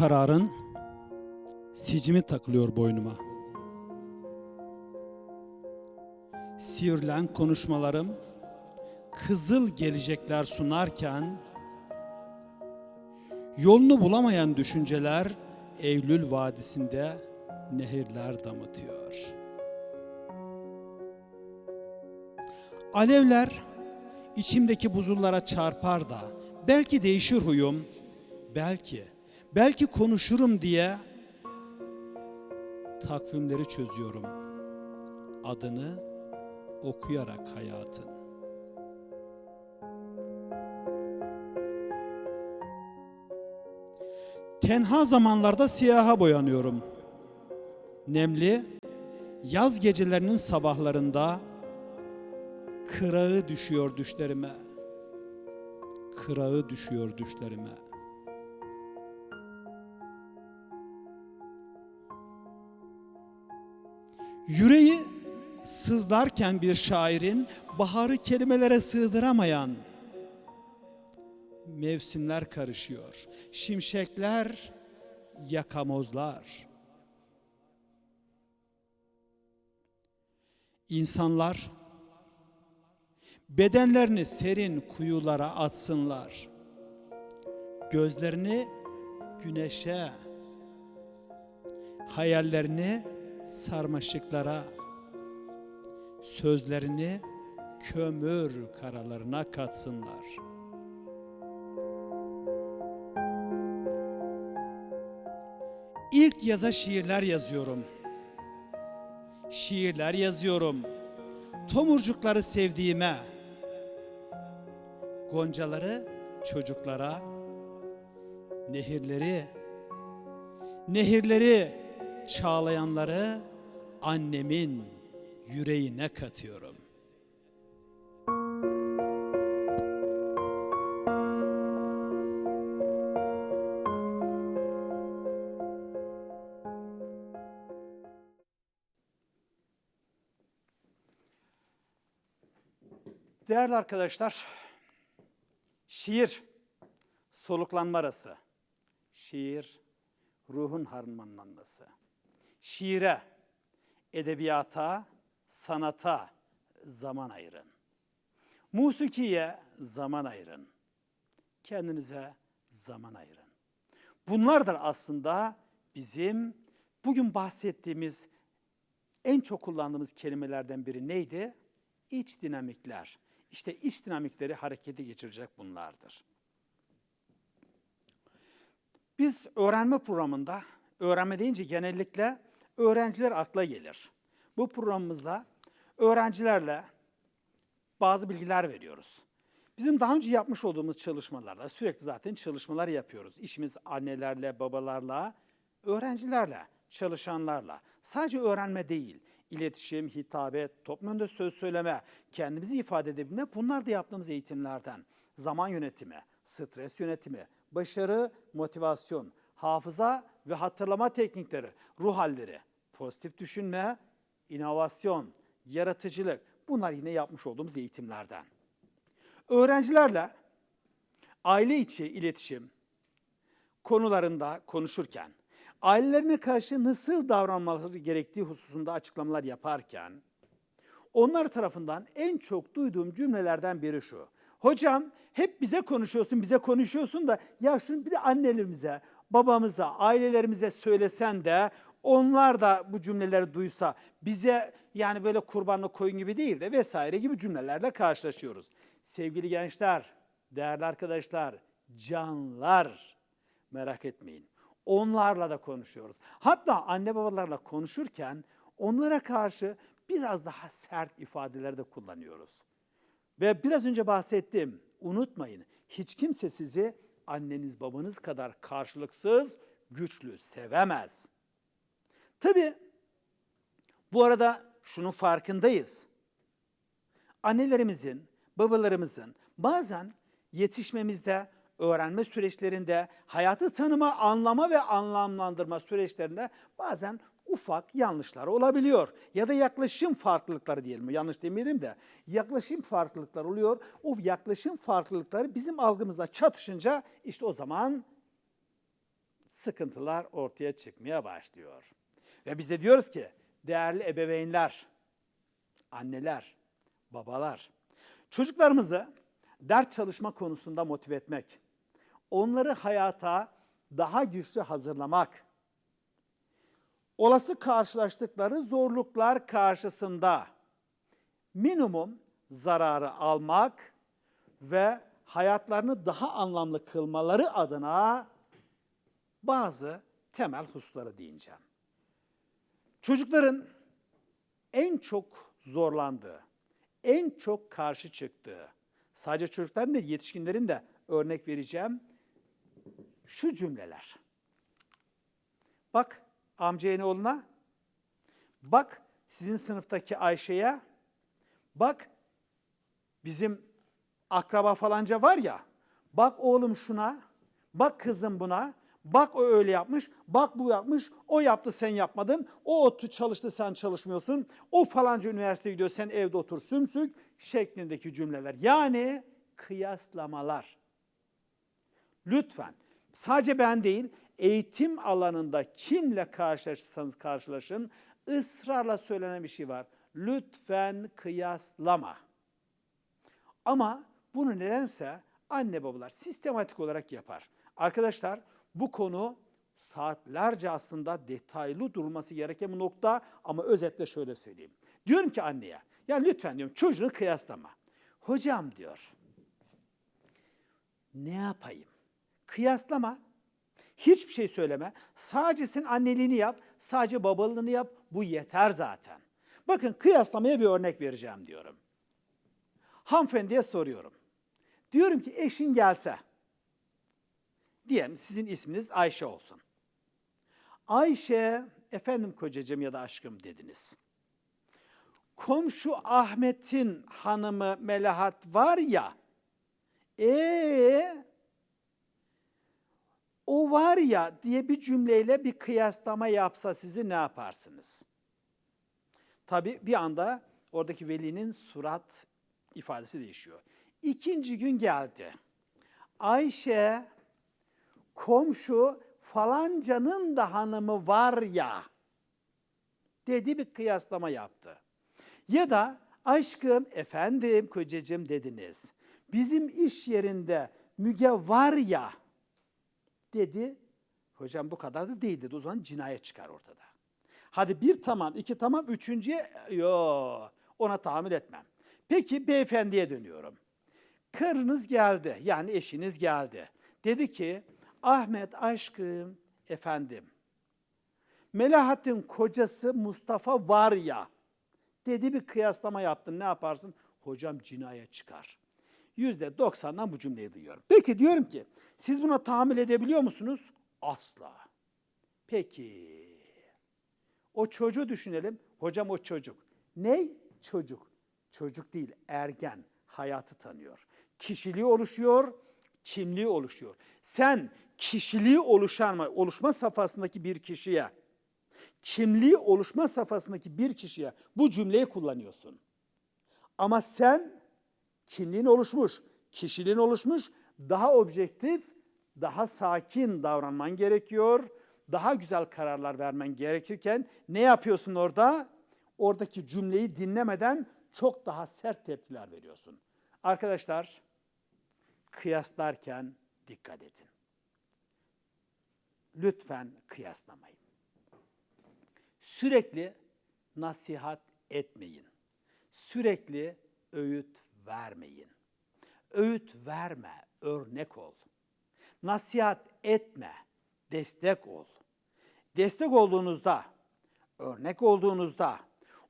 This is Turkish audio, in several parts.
Kararın sicimi takılıyor boynuma. Sivrilen konuşmalarım kızıl gelecekler sunarken yolunu bulamayan düşünceler Eylül Vadisi'nde nehirler damıtıyor. Alevler içimdeki buzullara çarpar da belki değişir huyum, belki, belki konuşurum diye takvimleri çözüyorum. Adını okuyarak hayatın. Tenha zamanlarda siyaha boyanıyorum. Nemli yaz gecelerinin sabahlarında kırağı düşüyor düşlerime. Kırağı düşüyor düşlerime. Yüreği sızlarken bir şairin baharı kelimelere sığdıramayan mevsimler karışıyor. Şimşekler, yakamozlar. İnsanlar bedenlerini serin kuyulara atsınlar. Gözlerini güneşe, hayallerini sarmaşıklara, sözlerini kömür karalarına katsınlar. İlk yaza şiirler yazıyorum. Şiirler yazıyorum. Tomurcukları sevdiğime, goncaları çocuklara, nehirleri, nehirleri, çağlayanları annemin yüreğine katıyorum. Değerli arkadaşlar, şiir soluklanma arası. Şiir ruhun harmanlanması. Şiire, edebiyata, sanata zaman ayırın. Musikiye zaman ayırın. Kendinize zaman ayırın. Bunlardır aslında bizim bugün bahsettiğimiz en çok kullandığımız kelimelerden biri neydi? İç dinamikler. İşte iç dinamikleri harekete geçirecek bunlardır. Biz öğrenme programında, öğrenme deyince genellikle öğrenciler akla gelir. Bu programımızda öğrencilerle bazı bilgiler veriyoruz. Bizim daha önce yapmış olduğumuz çalışmalarda sürekli zaten çalışmalar yapıyoruz. İşimiz annelerle, babalarla, öğrencilerle, çalışanlarla. Sadece öğrenme değil, iletişim, hitabet, toplum önünde söz söyleme, kendimizi ifade edebilme bunlar da yaptığımız eğitimlerden. Zaman yönetimi, stres yönetimi, başarı, motivasyon, hafıza ve hatırlama teknikleri, ruh halleri, pozitif düşünme, inovasyon, yaratıcılık bunlar yine yapmış olduğumuz eğitimlerden. Öğrencilerle aile içi iletişim konularında konuşurken, ailelerine karşı nasıl davranmaları gerektiği hususunda açıklamalar yaparken, onlar tarafından en çok duyduğum cümlelerden biri şu. Hocam hep bize konuşuyorsun, bize konuşuyorsun da ya şunu bir de annelerimize, babamıza, ailelerimize söylesen de onlar da bu cümleleri duysa bize yani böyle kurbanlı koyun gibi değil de vesaire gibi cümlelerle karşılaşıyoruz. Sevgili gençler, değerli arkadaşlar, canlar merak etmeyin. Onlarla da konuşuyoruz. Hatta anne babalarla konuşurken onlara karşı biraz daha sert ifadeler de kullanıyoruz. Ve biraz önce bahsettim. Unutmayın. Hiç kimse sizi anneniz babanız kadar karşılıksız, güçlü sevemez. Tabii bu arada şunun farkındayız. Annelerimizin, babalarımızın bazen yetişmemizde, öğrenme süreçlerinde, hayatı tanıma, anlama ve anlamlandırma süreçlerinde bazen ufak yanlışlar olabiliyor. Ya da yaklaşım farklılıkları diyelim. Yanlış demeyelim de yaklaşım farklılıkları oluyor. O yaklaşım farklılıkları bizim algımızla çatışınca işte o zaman sıkıntılar ortaya çıkmaya başlıyor. Ve biz de diyoruz ki değerli ebeveynler, anneler, babalar, çocuklarımızı ders çalışma konusunda motive etmek, onları hayata daha güçlü hazırlamak, olası karşılaştıkları zorluklar karşısında minimum zararı almak ve hayatlarını daha anlamlı kılmaları adına bazı temel hususlara değineceğim. Çocukların en çok zorlandığı, en çok karşı çıktığı, sadece çocukların değil yetişkinlerin de örnek vereceğim şu cümleler. Bak amcayın oğluna, bak sizin sınıftaki Ayşe'ye, bak bizim akraba falanca var ya, bak oğlum şuna, bak kızım buna, bak o öyle yapmış, bak bu yapmış, o yaptı sen yapmadın, o otu çalıştı sen çalışmıyorsun, o falanca üniversiteye gidiyor sen evde otur sümsük şeklindeki cümleler. Yani kıyaslamalar. Lütfen sadece ben değil eğitim alanında kimle karşılaşırsanız karşılaşın ısrarla söylenen bir şey var. Lütfen kıyaslama. Ama bunu nedense anne babalar sistematik olarak yapar. Arkadaşlar bu konu saatlerce aslında detaylı durulması gereken bir nokta ama özetle şöyle söyleyeyim. Diyorum ki anneye ya lütfen diyorum çocuğunu kıyaslama. Hocam diyor ne yapayım? Kıyaslama. Hiçbir şey söyleme. Sadece sen anneliğini yap, sadece babalığını yap. Bu yeter zaten. Bakın kıyaslamaya bir örnek vereceğim diyorum. Hanımefendiye soruyorum. Diyorum ki eşin gelse, diyelim sizin isminiz Ayşe olsun. Ayşe, efendim kocacığım ya da aşkım dediniz. Komşu Ahmet'in hanımı Melahat var ya, ee o var ya diye bir cümleyle bir kıyaslama yapsa sizi ne yaparsınız? Tabi bir anda oradaki velinin surat ifadesi değişiyor. İkinci gün geldi. Ayşe komşu falancanın da hanımı var ya dedi bir kıyaslama yaptı. Ya da aşkım efendim kocacığım dediniz. Bizim iş yerinde Müge var ya dedi. Hocam bu kadar da değil dedi. O zaman cinayet çıkar ortada. Hadi bir tamam, iki tamam, üçüncüye yo ona tahammül etmem. Peki beyefendiye dönüyorum. Karınız geldi, yani eşiniz geldi. Dedi ki, Ahmet aşkım, efendim, Melahat'in kocası Mustafa var ya, dedi bir kıyaslama yaptın, ne yaparsın? Hocam cinayet çıkar. Yüzde doksandan bu cümleyi duyuyorum. Peki diyorum ki, siz buna tahammül edebiliyor musunuz? Asla. Peki, o çocuğu düşünelim. Hocam o çocuk. Ne? Çocuk. Çocuk değil, ergen. Hayatı tanıyor. Kişiliği oluşuyor, kimliği oluşuyor. Sen kişiliği oluşan, oluşma safhasındaki bir kişiye, kimliği oluşma safhasındaki bir kişiye bu cümleyi kullanıyorsun. Ama sen kimliğin oluşmuş, kişiliğin oluşmuş, daha objektif, daha sakin davranman gerekiyor. Daha güzel kararlar vermen gerekirken ne yapıyorsun orada? Oradaki cümleyi dinlemeden çok daha sert tepkiler veriyorsun. Arkadaşlar, kıyaslarken dikkat edin. Lütfen kıyaslamayın. Sürekli nasihat etmeyin. Sürekli öğüt vermeyin. Öğüt verme, örnek ol. Nasihat etme, destek ol. Destek olduğunuzda, örnek olduğunuzda,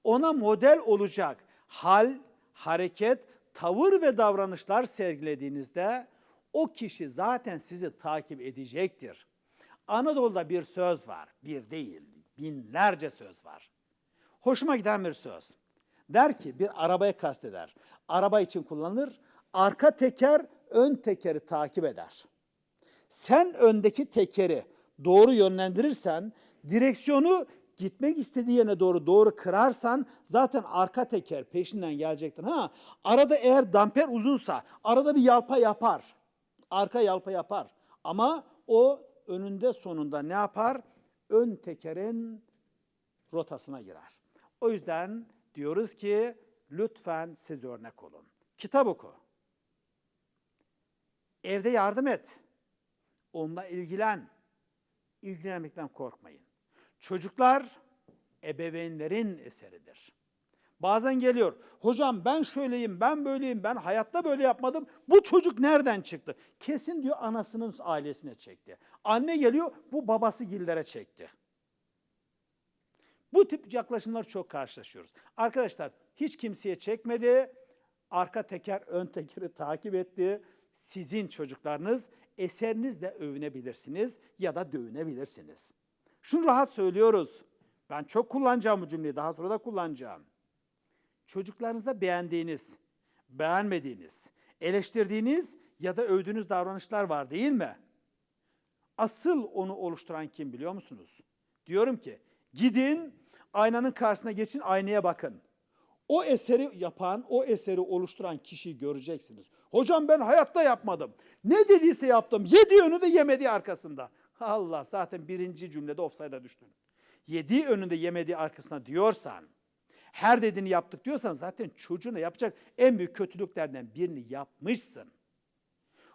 ona model olacak hal, hareket, tavır ve davranışlar sergilediğinizde o kişi zaten sizi takip edecektir. Anadolu'da bir söz var, bir değil, binlerce söz var. Hoşuma giden bir söz. Der ki bir arabaya kasteder. Araba için kullanılır. Arka teker ön tekeri takip eder. Sen öndeki tekeri doğru yönlendirirsen, direksiyonu gitmek istediği yerine doğru doğru kırarsan zaten arka teker peşinden gelecektir. Ha, arada eğer damper uzunsa arada bir yalpa yapar. Arka yalpa yapar. Ama o önünde sonunda ne yapar? Ön tekerin rotasına girer. O yüzden diyoruz ki lütfen siz örnek olun. Kitap oku. Evde yardım et. Onunla ilgilen. İlgilenmekten korkmayın. Çocuklar ebeveynlerin eseridir. Bazen geliyor, hocam ben şöyleyim, ben böyleyim, ben hayatta böyle yapmadım. Bu çocuk nereden çıktı? Kesin diyor anasının ailesine çekti. Anne geliyor, bu babası gillere çekti. Bu tip yaklaşımlar çok karşılaşıyoruz. Arkadaşlar hiç kimseye çekmedi. Arka teker ön tekeri takip etti. Sizin çocuklarınız eserinizle övünebilirsiniz ya da dövünebilirsiniz. Şunu rahat söylüyoruz. Ben çok kullanacağım bu cümleyi. Daha sonra da kullanacağım. Çocuklarınızda beğendiğiniz, beğenmediğiniz, eleştirdiğiniz ya da övdüğünüz davranışlar var değil mi? Asıl onu oluşturan kim biliyor musunuz? Diyorum ki gidin aynanın karşısına geçin aynaya bakın. O eseri yapan, o eseri oluşturan kişiyi göreceksiniz. Hocam ben hayatta yapmadım. Ne dediyse yaptım. Yedi önü de yemediği arkasında. Allah zaten birinci cümlede offside'a düştün. Yediği önünde yemediği arkasına diyorsan, her dediğini yaptık diyorsan zaten çocuğuna yapacak en büyük kötülüklerden birini yapmışsın.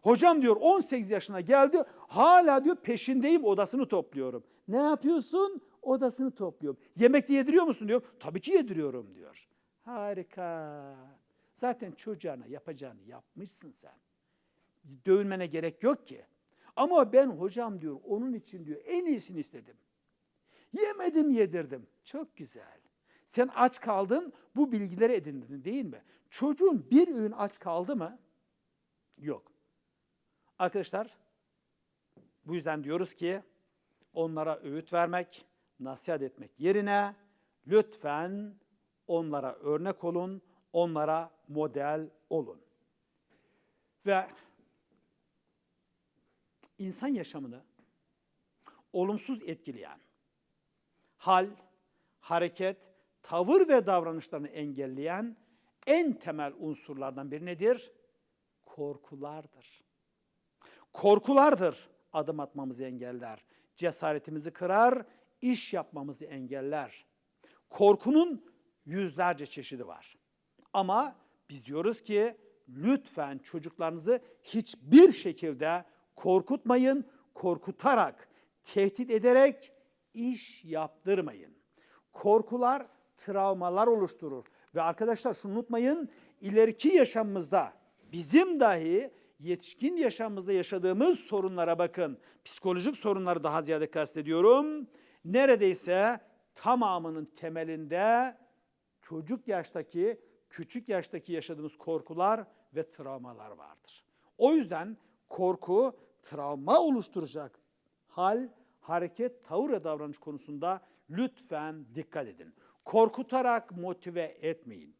Hocam diyor 18 yaşına geldi hala diyor peşindeyim odasını topluyorum. Ne yapıyorsun? Odasını topluyorum. Yemek de yediriyor musun diyor. Tabii ki yediriyorum diyor. Harika. Zaten çocuğuna yapacağını yapmışsın sen. Dövülmene gerek yok ki. Ama ben hocam diyor onun için diyor en iyisini istedim. Yemedim yedirdim. Çok güzel. Sen aç kaldın bu bilgileri edindin değil mi? Çocuğun bir öğün aç kaldı mı? Yok. Arkadaşlar bu yüzden diyoruz ki onlara öğüt vermek, nasihat etmek yerine lütfen onlara örnek olun, onlara model olun. Ve insan yaşamını olumsuz etkileyen hal, hareket, tavır ve davranışlarını engelleyen en temel unsurlardan biri nedir? Korkulardır. Korkulardır adım atmamızı engeller. Cesaretimizi kırar, iş yapmamızı engeller. Korkunun yüzlerce çeşidi var. Ama biz diyoruz ki lütfen çocuklarınızı hiçbir şekilde korkutmayın, korkutarak, tehdit ederek iş yaptırmayın. Korkular travmalar oluşturur. Ve arkadaşlar şunu unutmayın, ileriki yaşamımızda bizim dahi yetişkin yaşamımızda yaşadığımız sorunlara bakın. Psikolojik sorunları daha ziyade kastediyorum. Neredeyse tamamının temelinde çocuk yaştaki, küçük yaştaki yaşadığımız korkular ve travmalar vardır. O yüzden korku travma oluşturacak hal, hareket, tavır ve davranış konusunda lütfen dikkat edin. Korkutarak motive etmeyin.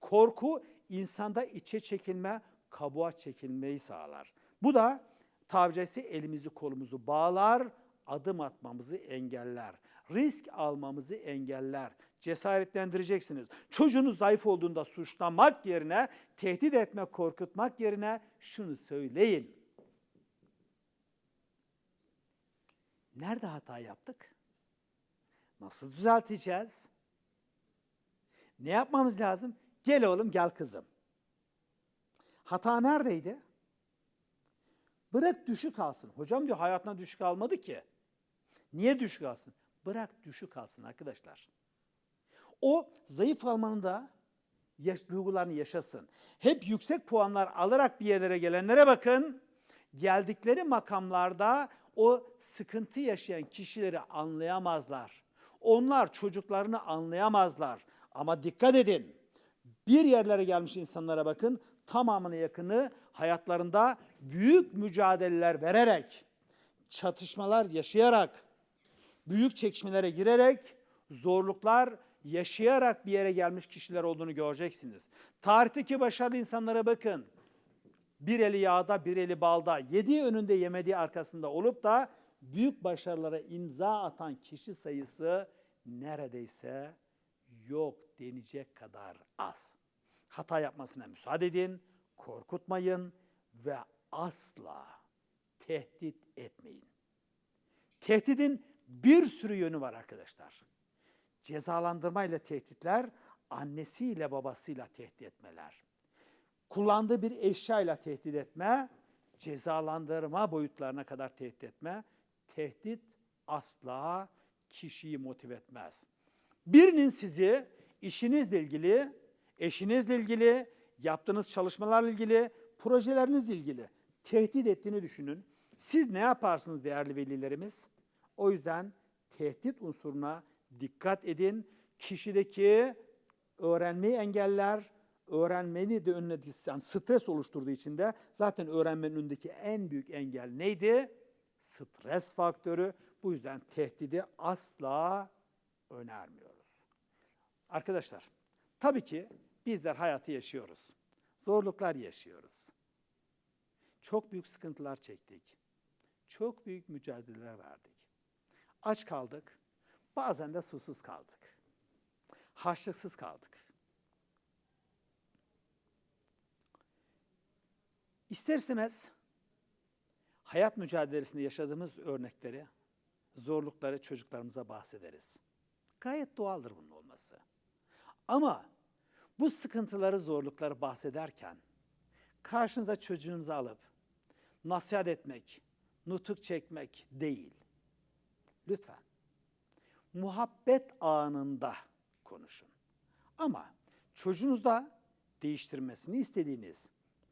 Korku insanda içe çekilme, kabuğa çekilmeyi sağlar. Bu da tabiri caizse elimizi kolumuzu bağlar, adım atmamızı engeller. Risk almamızı engeller. Cesaretlendireceksiniz. Çocuğunuz zayıf olduğunda suçlamak yerine, tehdit etmek, korkutmak yerine şunu söyleyin. Nerede hata yaptık? Nasıl düzelteceğiz? Ne yapmamız lazım? Gel oğlum gel kızım. Hata neredeydi? Bırak düşük alsın. Hocam diyor hayatına düşük almadı ki. Niye düşük alsın? Bırak düşük alsın arkadaşlar. O zayıf almanın da yaş, duygularını yaşasın. Hep yüksek puanlar alarak bir yerlere gelenlere bakın. Geldikleri makamlarda o sıkıntı yaşayan kişileri anlayamazlar. Onlar çocuklarını anlayamazlar. Ama dikkat edin. Bir yerlere gelmiş insanlara bakın. Tamamına yakını hayatlarında büyük mücadeleler vererek, çatışmalar yaşayarak, büyük çekişmelere girerek, zorluklar yaşayarak bir yere gelmiş kişiler olduğunu göreceksiniz. Tarihteki başarılı insanlara bakın. Bir eli yağda, bir eli balda, yediği önünde yemediği arkasında olup da büyük başarılara imza atan kişi sayısı neredeyse yok denecek kadar az. Hata yapmasına müsaade edin, korkutmayın ve asla tehdit etmeyin. Tehdidin bir sürü yönü var arkadaşlar. Cezalandırma ile tehditler, annesiyle babasıyla tehdit etmeler. Kullandığı bir eşyayla tehdit etme, cezalandırma boyutlarına kadar tehdit etme. Tehdit asla kişiyi motive etmez. Birinin sizi işinizle ilgili, eşinizle ilgili, yaptığınız çalışmalarla ilgili, projelerinizle ilgili tehdit ettiğini düşünün. Siz ne yaparsınız değerli velilerimiz? O yüzden tehdit unsuruna dikkat edin. Kişideki öğrenmeyi engeller, öğrenmeni de önüne yani stres oluşturduğu için de zaten öğrenmenin önündeki en büyük engel neydi? Stres faktörü. Bu yüzden tehdidi asla önermiyoruz. Arkadaşlar, tabii ki bizler hayatı yaşıyoruz. Zorluklar yaşıyoruz. Çok büyük sıkıntılar çektik. Çok büyük mücadeleler verdik. Aç kaldık. Bazen de susuz kaldık. Harçlıksız kaldık. İster istemez hayat mücadelesinde yaşadığımız örnekleri, zorlukları çocuklarımıza bahsederiz. Gayet doğaldır bunun olması. Ama bu sıkıntıları, zorlukları bahsederken karşınıza çocuğunuzu alıp nasihat etmek, nutuk çekmek değil. Lütfen. Muhabbet anında konuşun. Ama çocuğunuzda değiştirmesini istediğiniz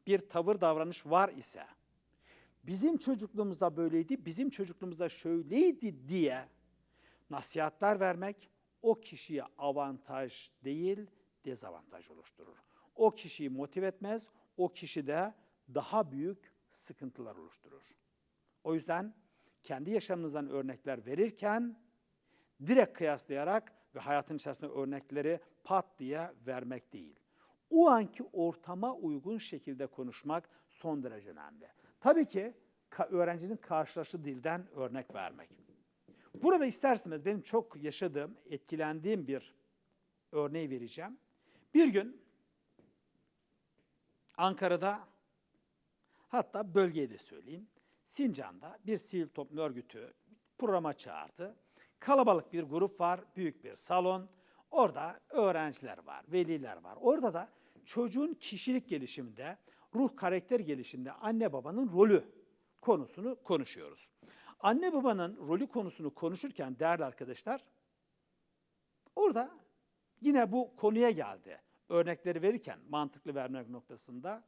bir tavır davranış var ise bizim çocukluğumuzda böyleydi, bizim çocukluğumuzda şöyleydi diye nasihatler vermek o kişiye avantaj değil, dezavantaj oluşturur. O kişiyi motive etmez, o kişide daha büyük sıkıntılar oluşturur. O yüzden kendi yaşamınızdan örnekler verirken direkt kıyaslayarak ve hayatın içerisinde örnekleri pat diye vermek değil. O anki ortama uygun şekilde konuşmak son derece önemli. Tabii ki öğrencinin karşılaştığı dilden örnek vermek. Burada isterseniz benim çok yaşadığım, etkilendiğim bir örneği vereceğim. Bir gün Ankara'da hatta bölgeyi de söyleyeyim. Sincan'da bir sivil toplum örgütü programa çağırdı. Kalabalık bir grup var, büyük bir salon. Orada öğrenciler var, veliler var. Orada da çocuğun kişilik gelişiminde, ruh karakter gelişiminde anne babanın rolü konusunu konuşuyoruz. Anne babanın rolü konusunu konuşurken değerli arkadaşlar, orada yine bu konuya geldi. Örnekleri verirken mantıklı vermek noktasında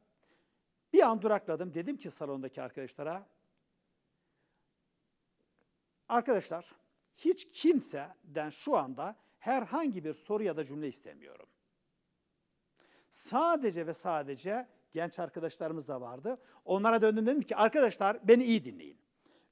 bir an durakladım. Dedim ki salondaki arkadaşlara, arkadaşlar hiç kimseden şu anda herhangi bir soru ya da cümle istemiyorum. Sadece ve sadece genç arkadaşlarımız da vardı. Onlara döndüm dedim ki arkadaşlar beni iyi dinleyin.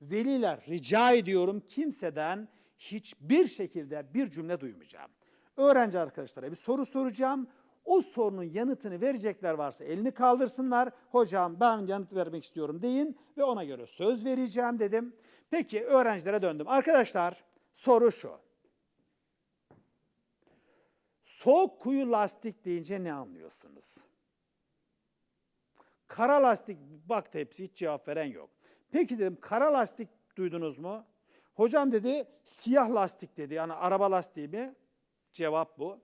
Veliler rica ediyorum kimseden hiçbir şekilde bir cümle duymayacağım. Öğrenci arkadaşlara bir soru soracağım. O sorunun yanıtını verecekler varsa elini kaldırsınlar. Hocam ben yanıt vermek istiyorum deyin ve ona göre söz vereceğim dedim. Peki öğrencilere döndüm. Arkadaşlar soru şu. Soğuk kuyu lastik deyince ne anlıyorsunuz? Kara lastik baktı hepsi hiç cevap veren yok. Peki dedim kara lastik duydunuz mu? Hocam dedi siyah lastik dedi yani araba lastiği mi? Cevap bu.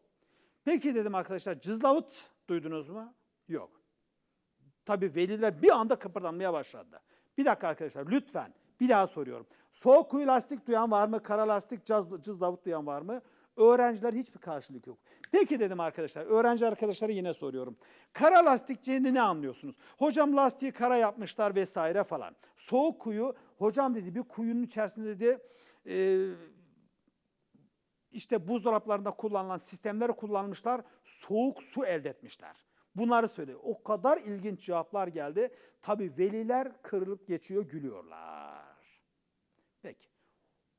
Peki dedim arkadaşlar cızlavut duydunuz mu? Yok. Tabii veliler bir anda kıpırdanmaya başladı. Bir dakika arkadaşlar lütfen bir daha soruyorum. Soğuk kuyu lastik duyan var mı? Kara lastik cız, cızlavut duyan var mı? Öğrenciler hiçbir karşılık yok. Peki dedim arkadaşlar, öğrenci arkadaşlara yine soruyorum. Kara lastikçiğini ne anlıyorsunuz? Hocam lastiği kara yapmışlar vesaire falan. Soğuk kuyu, hocam dedi bir kuyunun içerisinde dedi e, işte buzdolaplarında kullanılan sistemleri kullanmışlar, soğuk su elde etmişler. Bunları söylüyor. O kadar ilginç cevaplar geldi. Tabii veliler kırılıp geçiyor, gülüyorlar.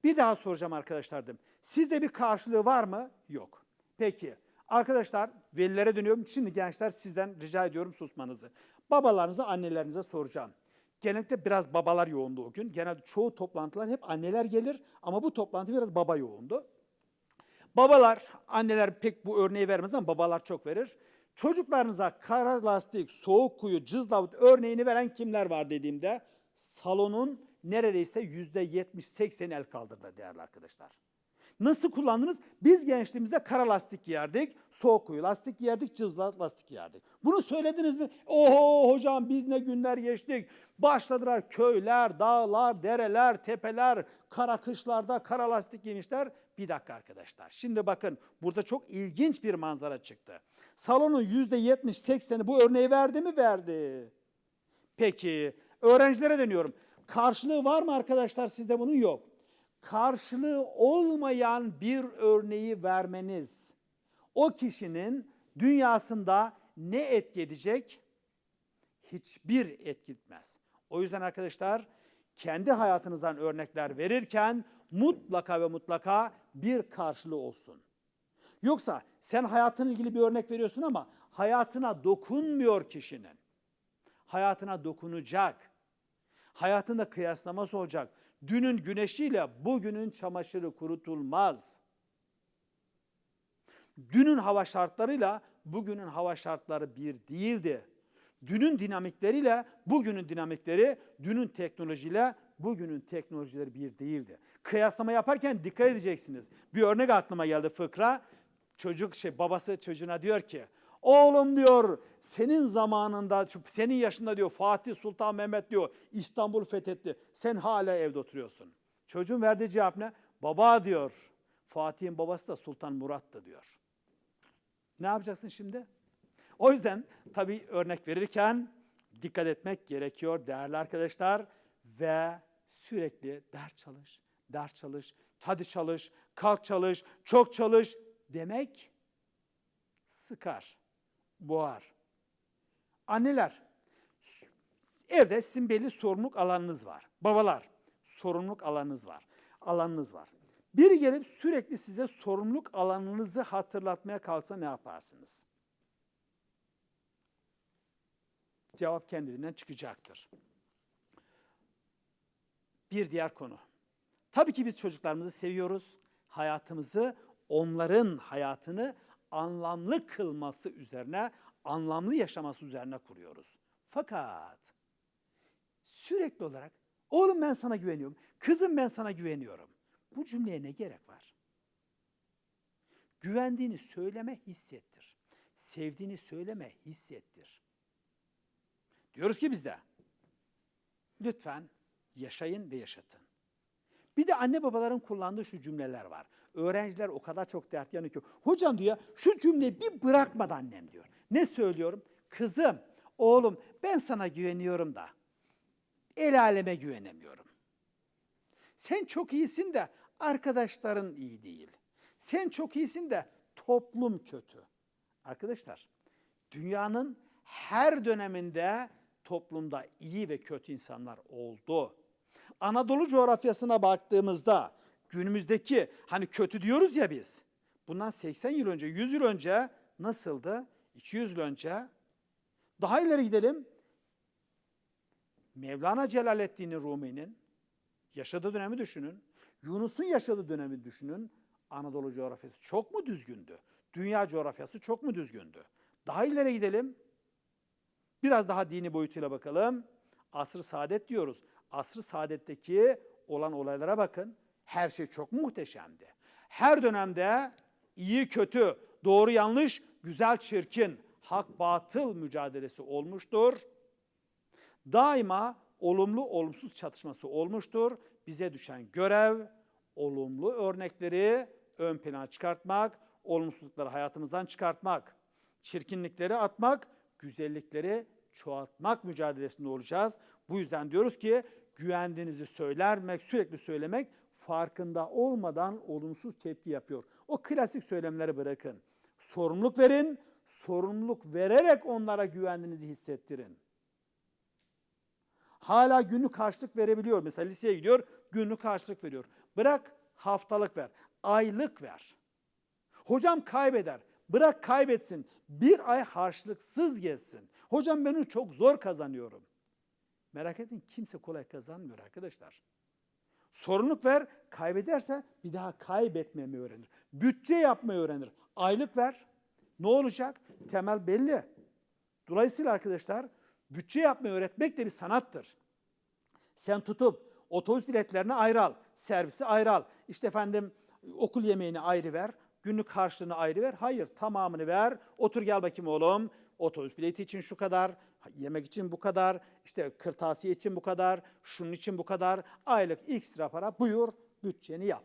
Bir daha soracağım arkadaşlar. Sizde bir karşılığı var mı? Yok. Peki. Arkadaşlar velilere dönüyorum. Şimdi gençler sizden rica ediyorum susmanızı. Babalarınıza, annelerinize soracağım. Genellikle biraz babalar yoğundu o gün. Genelde çoğu toplantılar hep anneler gelir ama bu toplantı biraz baba yoğundu. Babalar, anneler pek bu örneği vermez ama babalar çok verir. Çocuklarınıza kara lastik, soğuk kuyu, cızlavut örneğini veren kimler var dediğimde salonun neredeyse yüzde 70-80 el kaldırdı değerli arkadaşlar. Nasıl kullandınız? Biz gençliğimizde kara lastik giyerdik, soğuk kuyu lastik giyerdik, cızla lastik giyerdik. Bunu söylediniz mi? Oho hocam biz ne günler geçtik. Başladılar köyler, dağlar, dereler, tepeler, kara kışlarda kara lastik giymişler. Bir dakika arkadaşlar. Şimdi bakın burada çok ilginç bir manzara çıktı. Salonun yüzde 70-80'i bu örneği verdi mi? Verdi. Peki öğrencilere dönüyorum. Karşılığı var mı arkadaşlar sizde bunun yok. Karşılığı olmayan bir örneği vermeniz o kişinin dünyasında ne etki edecek? Hiçbir etki etmez. O yüzden arkadaşlar kendi hayatınızdan örnekler verirken mutlaka ve mutlaka bir karşılığı olsun. Yoksa sen hayatınla ilgili bir örnek veriyorsun ama hayatına dokunmuyor kişinin. Hayatına dokunacak. Hayatında kıyaslaması olacak. Dünün güneşiyle bugünün çamaşırı kurutulmaz. Dünün hava şartlarıyla bugünün hava şartları bir değildi. Dünün dinamikleriyle bugünün dinamikleri, dünün teknolojiyle bugünün teknolojileri bir değildi. Kıyaslama yaparken dikkat edeceksiniz. Bir örnek aklıma geldi fıkra. Çocuk şey babası çocuğuna diyor ki Oğlum diyor senin zamanında senin yaşında diyor Fatih Sultan Mehmet diyor İstanbul fethetti. Sen hala evde oturuyorsun. Çocuğun verdiği cevap ne? Baba diyor. Fatih'in babası da Sultan Murat'tı diyor. Ne yapacaksın şimdi? O yüzden tabii örnek verirken dikkat etmek gerekiyor değerli arkadaşlar ve sürekli ders çalış, ders çalış, hadi çalış, kalk çalış, çok çalış demek sıkar, boğar. Anneler, evde sizin belli sorumluluk alanınız var. Babalar, sorumluluk alanınız var. Alanınız var. Biri gelip sürekli size sorumluluk alanınızı hatırlatmaya kalksa ne yaparsınız? Cevap kendiliğinden çıkacaktır. Bir diğer konu. Tabii ki biz çocuklarımızı seviyoruz. Hayatımızı, onların hayatını anlamlı kılması üzerine, anlamlı yaşaması üzerine kuruyoruz. Fakat sürekli olarak oğlum ben sana güveniyorum, kızım ben sana güveniyorum. Bu cümleye ne gerek var? Güvendiğini söyleme hissettir. Sevdiğini söyleme hissettir. Diyoruz ki biz de lütfen yaşayın ve yaşatın. Bir de anne babaların kullandığı şu cümleler var. Öğrenciler o kadar çok dert yanıyor ki. Hocam diyor şu cümleyi bir bırakmadı annem diyor. Ne söylüyorum? Kızım, oğlum ben sana güveniyorum da el aleme güvenemiyorum. Sen çok iyisin de arkadaşların iyi değil. Sen çok iyisin de toplum kötü. Arkadaşlar, dünyanın her döneminde toplumda iyi ve kötü insanlar oldu. Anadolu coğrafyasına baktığımızda günümüzdeki hani kötü diyoruz ya biz. Bundan 80 yıl önce, 100 yıl önce nasıldı? 200 yıl önce. Daha ileri gidelim. Mevlana Celaleddin Rumi'nin yaşadığı dönemi düşünün. Yunus'un yaşadığı dönemi düşünün. Anadolu coğrafyası çok mu düzgündü? Dünya coğrafyası çok mu düzgündü? Daha ileri gidelim. Biraz daha dini boyutuyla bakalım. Asr-ı saadet diyoruz. Asr-ı saadetteki olan olaylara bakın. Her şey çok muhteşemdi. Her dönemde iyi kötü, doğru yanlış, güzel çirkin, hak batıl mücadelesi olmuştur. Daima olumlu olumsuz çatışması olmuştur. Bize düşen görev olumlu örnekleri ön plana çıkartmak, olumsuzlukları hayatımızdan çıkartmak, çirkinlikleri atmak, güzellikleri çoğaltmak mücadelesinde olacağız. Bu yüzden diyoruz ki güvendiğinizi söylemek, sürekli söylemek farkında olmadan olumsuz tepki yapıyor. O klasik söylemleri bırakın. Sorumluluk verin, sorumluluk vererek onlara güvendiğinizi hissettirin. Hala günlük karşılık verebiliyor. Mesela liseye gidiyor, günlük karşılık veriyor. Bırak haftalık ver, aylık ver. Hocam kaybeder. Bırak kaybetsin. Bir ay harçlıksız geçsin. Hocam ben çok zor kazanıyorum. Merak edin kimse kolay kazanmıyor arkadaşlar. Sorumluluk ver, kaybederse bir daha kaybetmemeyi öğrenir. Bütçe yapmayı öğrenir. Aylık ver. Ne olacak? Temel belli. Dolayısıyla arkadaşlar bütçe yapmayı öğretmek de bir sanattır. Sen tutup Otobüs biletlerini ayrı al, servisi ayrı al. İşte efendim okul yemeğini ayrı ver, günlük harçlığını ayrı ver. Hayır tamamını ver. Otur gel bakayım oğlum. Otobüs bileti için şu kadar, yemek için bu kadar, işte kırtasiye için bu kadar, şunun için bu kadar, aylık x lira para buyur bütçeni yap.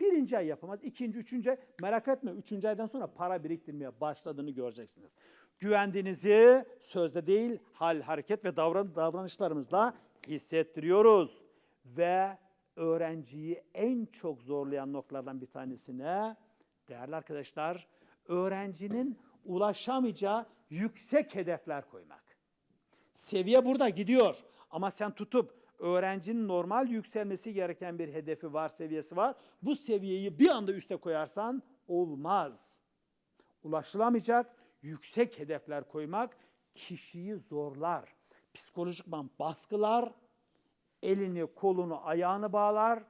Birinci ay yapamaz, ikinci, üçüncü ay merak etme. Üçüncü aydan sonra para biriktirmeye başladığını göreceksiniz. Güvendiğinizi sözde değil, hal, hareket ve davran davranışlarımızla hissettiriyoruz. Ve öğrenciyi en çok zorlayan noktalardan bir tanesine değerli arkadaşlar, öğrencinin ulaşamayacağı yüksek hedefler koymak. Seviye burada gidiyor ama sen tutup öğrencinin normal yükselmesi gereken bir hedefi var, seviyesi var. Bu seviyeyi bir anda üste koyarsan olmaz. Ulaşılamayacak yüksek hedefler koymak kişiyi zorlar. Psikolojikman baskılar, elini, kolunu, ayağını bağlar,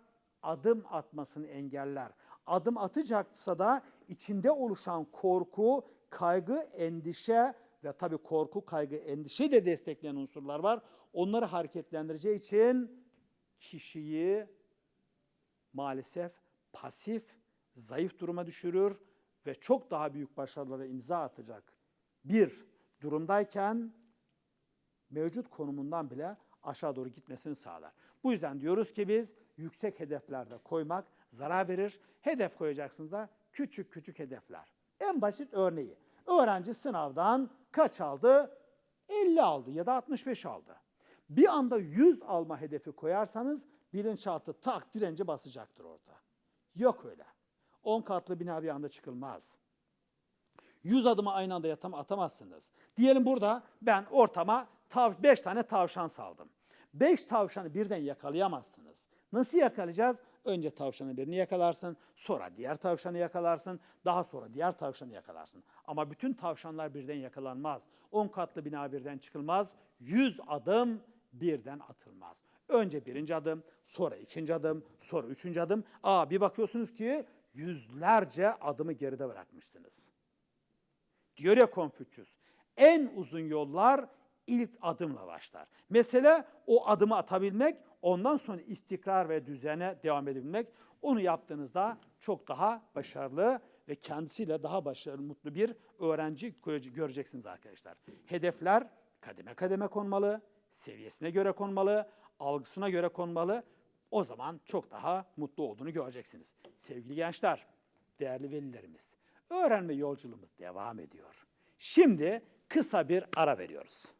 adım atmasını engeller. Adım atacaksa da içinde oluşan korku, kaygı, endişe ve tabii korku, kaygı, endişe de destekleyen unsurlar var. Onları hareketlendireceği için kişiyi maalesef pasif, zayıf duruma düşürür ve çok daha büyük başarılara imza atacak bir durumdayken mevcut konumundan bile aşağı doğru gitmesini sağlar. Bu yüzden diyoruz ki biz yüksek hedeflerde koymak zarar verir. Hedef koyacaksınız da küçük küçük hedefler. En basit örneği. Öğrenci sınavdan kaç aldı? 50 aldı ya da 65 aldı. Bir anda 100 alma hedefi koyarsanız bilinçaltı tak dirence basacaktır orada. Yok öyle. 10 katlı bina bir anda çıkılmaz. 100 adımı aynı anda yatam atamazsınız. Diyelim burada ben ortama 5 tane tavşan saldım. 5 tavşanı birden yakalayamazsınız. Nasıl yakalayacağız? Önce tavşanı birini yakalarsın, sonra diğer tavşanı yakalarsın, daha sonra diğer tavşanı yakalarsın. Ama bütün tavşanlar birden yakalanmaz. 10 katlı bina birden çıkılmaz. 100 adım birden atılmaz. Önce birinci adım, sonra ikinci adım, sonra üçüncü adım. Aa bir bakıyorsunuz ki yüzlerce adımı geride bırakmışsınız. Diyor ya Konfüçyüs, en uzun yollar ilk adımla başlar. Mesele o adımı atabilmek, ondan sonra istikrar ve düzene devam edebilmek. Onu yaptığınızda çok daha başarılı ve kendisiyle daha başarılı, mutlu bir öğrenci göreceksiniz arkadaşlar. Hedefler kademe kademe konmalı, seviyesine göre konmalı, algısına göre konmalı. O zaman çok daha mutlu olduğunu göreceksiniz. Sevgili gençler, değerli velilerimiz, öğrenme yolculuğumuz devam ediyor. Şimdi kısa bir ara veriyoruz.